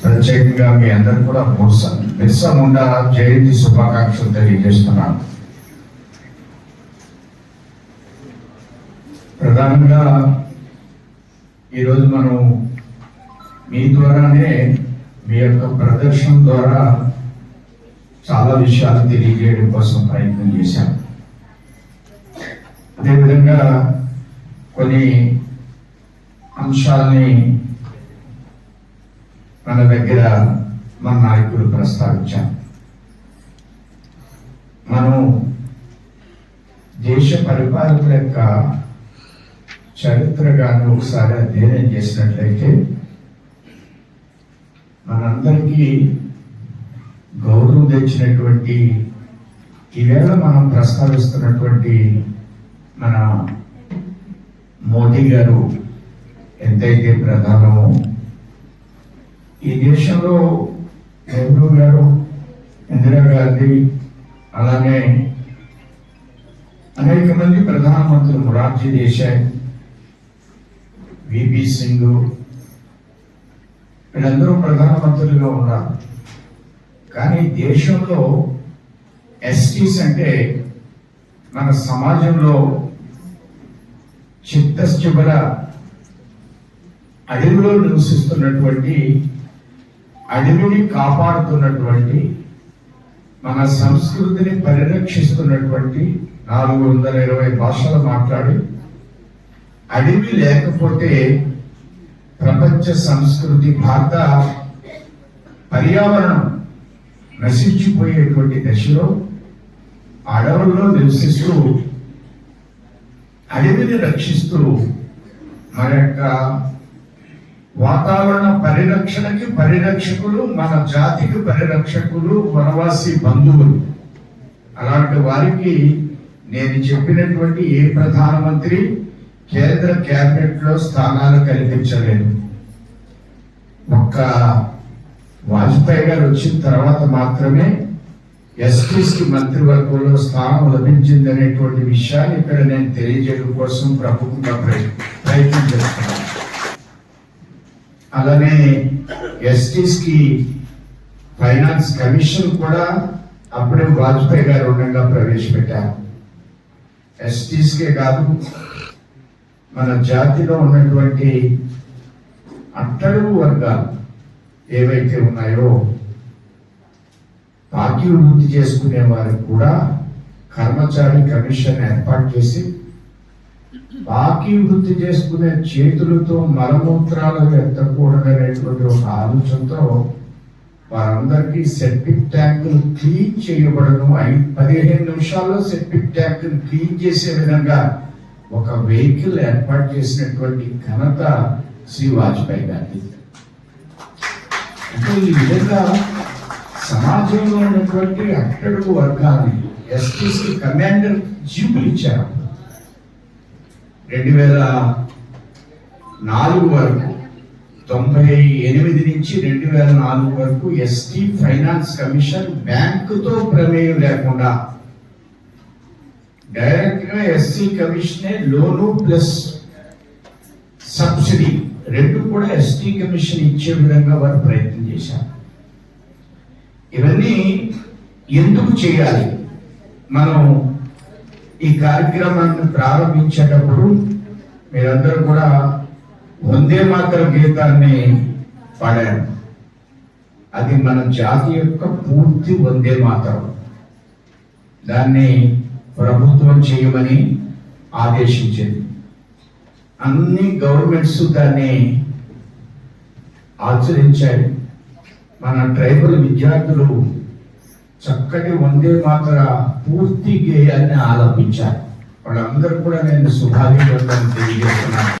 ప్రత్యేకంగా మీ అందరు కూడా బిర్సా బిర్స ముండా జయంతి శుభాకాంక్షలు తెలియజేస్తున్నాను. ప్రధానంగా ఈరోజు మనం మీ ద్వారానే మీ యొక్క ప్రదర్శన ద్వారా చాలా విషయాలు తెలియజేయడం కోసం ప్రయత్నం చేశాం అదేవిధంగా కొన్ని అంశాలని మన దగ్గర మన నాయకులు ప్రస్తావించారు మనం దేశ పరిపాలకుల యొక్క చరిత్రగాను ఒకసారి అధ్యయనం చేసినట్లయితే మనందరికీ గౌరవం తెచ్చినటువంటి ఈవేళ మనం ప్రస్తావిస్తున్నటువంటి మన మోడీ గారు ఎంతైతే ప్రధానమో ఈ దేశంలో నెహ్రూ గారు ఇందిరాగాంధీ అలానే అనేక మంది ప్రధానమంత్రులు మొరార్జీ దేశాయ్ విపి సింగ్ వీళ్ళందరూ ప్రధానమంత్రులుగా ఉన్నారు. కానీ దేశంలో ఎస్టీస్ అంటే మన సమాజంలో చిత్తశుభ్ర అడవిలో నివసిస్తున్నటువంటి అడవిని కాపాడుతున్నటువంటి మన సంస్కృతిని పరిరక్షిస్తున్నటువంటి నాలుగు వందల ఇరవై భాషలు మాట్లాడి అడవి లేకపోతే ప్రపంచ సంస్కృతి భారత పర్యావరణం నశించిపోయేటువంటి దశలో అడవుల్లో నివసిస్తూ అడవిని రక్షిస్తూ మన యొక్క వాతావరణ పరిరక్షణకి పరిరక్షకులు మన జాతికి పరిరక్షకులు వనవాసి బంధువులు. అలాంటి వారికి నేను చెప్పినటువంటి ఏ ప్రధానమంత్రి కేంద్ర క్యాబినెట్లో లో స్థానాలు కల్పించలేదు. ఒక్క వాజ్పేయి గారు వచ్చిన తర్వాత మాత్రమే ఎస్టీస్ మంత్రివర్గంలో స్థానం లభించింది అనేటువంటి విషయాన్ని ఇక్కడ నేను తెలియజేయడం కోసం ప్రభుత్వం ప్రయత్నం చేస్తున్నాను. అలానే ఎస్టీస్కి ఫైనాన్స్ కమిషన్ కూడా అప్పుడే వాజ్పేయి గారు ఉండగా ప్రవేశపెట్టారు. ఎస్టీస్ కే కాదు మన జాతిలో ఉన్నటువంటి అట్టడుగు వర్గాలు ఏవైతే ఉన్నాయో పార్టీ వృద్ధి చేసుకునే వారికి కూడా కర్మచారి కమిషన్ ఏర్పాటు చేసి బాకీ వృత్తి చేసుకునే చేతులతో మలమూత్రాలు ఎత్తకూడదనేటువంటి ఒక ఆలోచనతో వారందరికీ సెప్టిక్ ట్యాంకులు క్లీన్ చేయబడను. ఐ- పదిహేను నిమిషాల్లో సెప్టిక్ ట్యాంకులు క్లీన్ చేసే విధంగా ఒక వెహికల్ ఏర్పాటు చేసినటువంటి ఘనత శ్రీ వాజ్పేయి గారి అంటే ఈ విధంగా సమాజంలో ఉన్నటువంటి అట్టడుగు వర్గాన్ని ఎస్టీసీ కమాండర్ జీపులు ఇచ్చారు. రెండు వేల నాలుగు వరకు తొంభై ఎనిమిది నుంచి రెండు వేల నాలుగు వరకు ఎస్టీ ఫైనాన్స్ కమిషన్ బ్యాంకుతో ప్రమేయం లేకుండా డైరెక్ట్గా ఎస్సీ కమిషనే లోను ప్లస్ సబ్సిడీ రెండు కూడా ఎస్టీ కమిషన్ ఇచ్చే విధంగా వారు ప్రయత్నం చేశారు. ఇవన్నీ ఎందుకు చేయాలి? మనం ఈ కార్యక్రమాన్ని ప్రారంభించేటప్పుడు మీరందరూ కూడా వందే మాత్ర గీతాన్ని పాడారు. అది మన జాతి యొక్క పూర్తి వందే మాత్రం. దాన్ని ప్రభుత్వం చేయమని ఆదేశించింది. అన్ని గవర్నమెంట్స్ దాన్ని ఆచరించాయి. మన ట్రైబల్ విద్యార్థులు చక్కటి వందే మాతర పూర్తి గేయాన్ని ఆలపించారు. వాళ్ళందరూ కూడా నేను శుభాభివందనం తెలియజేస్తున్నాను.